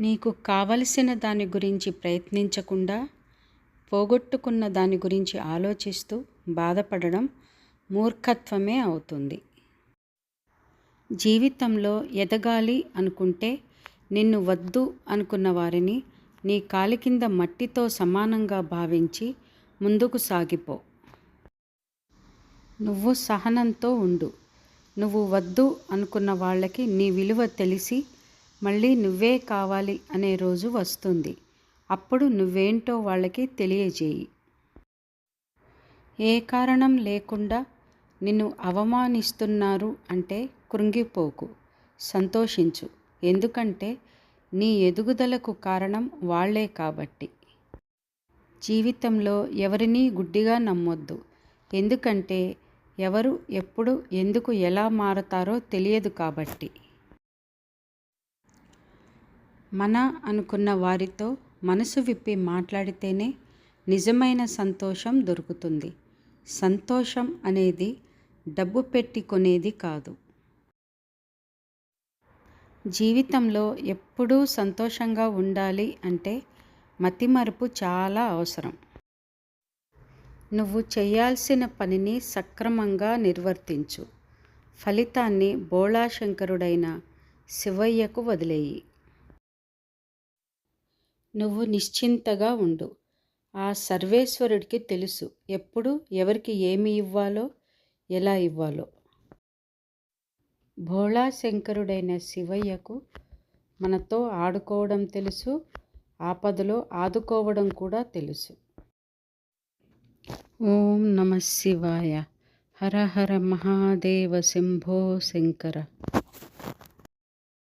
నీకు కావలసిన దాని గురించి ప్రయత్నించకుండా పోగొట్టుకున్న దాని గురించి ఆలోచిస్తూ బాధపడడం మూర్ఖత్వమే అవుతుంది. జీవితంలో ఎదగాలి అనుకుంటే నిన్ను వద్దు అనుకున్న వారిని నీ కాలి కింద మట్టితో సమానంగా భావించి ముందుకు సాగిపో. నువ్వు సహనంతో ఉండు. నువ్వు వద్దు అనుకున్న వాళ్ళకి నీ విలువ తెలిసి మళ్ళీ నువ్వే కావాలి అనే రోజు వస్తుంది. అప్పుడు నువ్వేంటో వాళ్ళకి తెలియజేయి. ఏ కారణం లేకుండా నిన్ను అవమానిస్తున్నారు అంటే కృంగిపోకు సంతోషించు. ఎందుకంటే నీ ఎదుగుదలకు కారణం వాళ్ళే కాబట్టి. జీవితంలో ఎవరినీ గుడ్డిగా నమ్మొద్దు. ఎందుకంటే ఎవరు ఎప్పుడు ఎందుకు ఎలా మారతారో తెలియదు కాబట్టి. మన అనుకున్న వారితో మనసు విప్పి మాట్లాడితేనే నిజమైన సంతోషం దొరుకుతుంది. సంతోషం అనేది డబ్బు పెట్టి కొనేది కాదు. జీవితంలో ఎప్పుడూ సంతోషంగా ఉండాలి అంటే మతిమరుపు చాలా అవసరం. నువ్వు చేయాల్సిన పనిని సక్రమంగా నిర్వర్తించు. ఫలితాన్ని బోళాశంకరుడైన శివయ్యకు వదిలేయి. నువ్వు నిశ్చింతగా ఉండు. ఆ సర్వేశ్వరుడికి తెలుసు. ఎప్పుడు ఎవరికి ఏమి ఇవ్వాలో ఎలా ఇవ్వాలో. భోళాశంకరుడైన శివయ్యకు మనతో ఆడుకోవడం తెలుసు. ఆపదలో ఆదుకోవడం కూడా తెలుసు. ఓం నమ శివాయ. హర హర మహాదేవ శంభో శంకర.